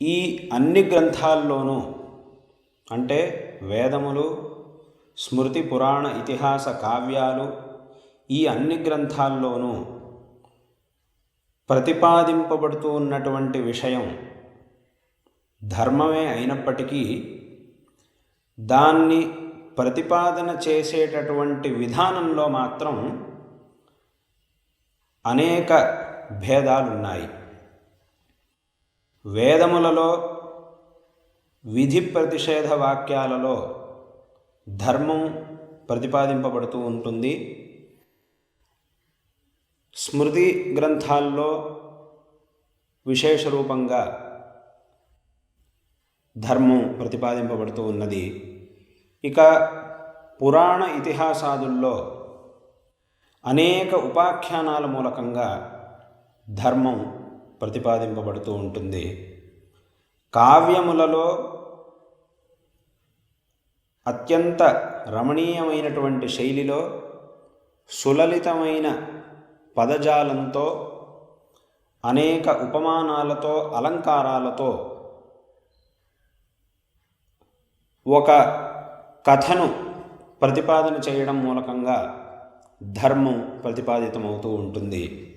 ఈ అన్ని గ్రంథాల్లోనూ అంటే వేదములు స్మృతి పురాణ ఇతిహాస కావ్యాలు ఈ అన్ని గ్రంథాల్లోనూ ప్రతిపాదింపబడుతూ ఉన్నటువంటి విషయం ధర్మమే అయినప్పటికీ దాన్ని ప్రతిపాదన చేసేటటువంటి విధానంలో మాత్రం అనేక భేదాలున్నాయి. వేదములలో విధి ప్రతిషేధ వాక్యాలలో ధర్మం ప్రతిపాదింపబడుతూ ఉంటుంది. స్మృతి గ్రంథాల్లో విశేష రూపంగా ధర్మం ప్రతిపాదింపబడుతూ ఉన్నది. ఇక పురాణ ఇతిహాసాదుల్లో అనేక ఉపాఖ్యానాల మూలకంగా ధర్మం ప్రతిపాదింపబడుతూ ఉంటుంది. కావ్యములలో అత్యంత రమణీయమైనటువంటి శైలిలో సులలితమైన పదజాలంతో అనేక ఉపమానాలతో అలంకారాలతో ఒక కథను ప్రతిపాదన చేయడం మూలకంగా ధర్మం ప్రతిపాదితమవుతూ ఉంటుంది.